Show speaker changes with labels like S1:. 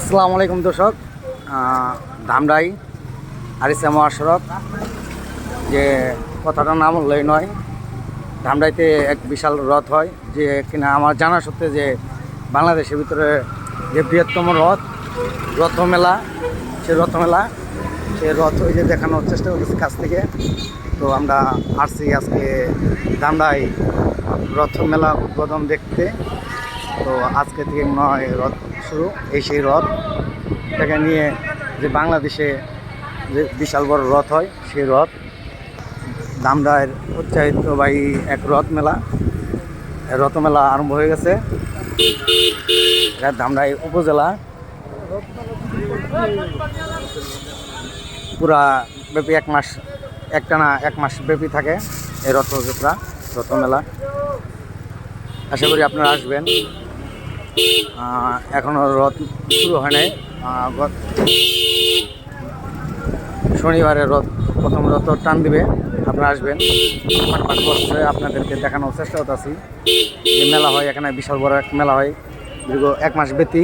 S1: আসসালামু আলাইকুম দর্শক। ধামরাই আরিসা মহাসড়ক যে কথাটার নাম উল্লেখ নয়, ধামরাইতে এক বিশাল রথ হয়, যে কিনা আমার জানা সত্ত্বে যে বাংলাদেশের ভিতরে যে বৃহত্তম রথ, রথমেলা, সে রথমেলা, সে রথ ওই যে দেখানোর চেষ্টা করতেছি কাছ থেকে। তো আমরা আসছি আজকে ধামরাই রথ মেলা উদ্বোধন দেখতে। তো আজকে থেকে হয় রথ শুরু এই সেই রথ। এটাকে নিয়ে যে বাংলাদেশে যে বিশাল বড় রথ হয়, সেই রথ। দামদার উৎসাহিতবাহী এক রথ মেলা। এই রথ মেলা আরম্ভ হয়ে গেছে। ধামরাই উপজেলা। পুরা ব্যাপী এক মাস, একটানা এক মাস ব্যাপী থাকে এই রথযাত্রা, রথ মেলা। আশা করি আপনারা আসবেন। আহ, এখনও রথ শুরু হয় নাই। শনিবারে রথ প্রথম রথ টান দিবে আপনারা আসবেন। আমার বছরে আপনাদেরকে দেখানোর চেষ্টা করতেছি। যে মেলা হয় এখানে বিশাল বড় এক মেলা হয় দীর্ঘ এক মাস ব্যতী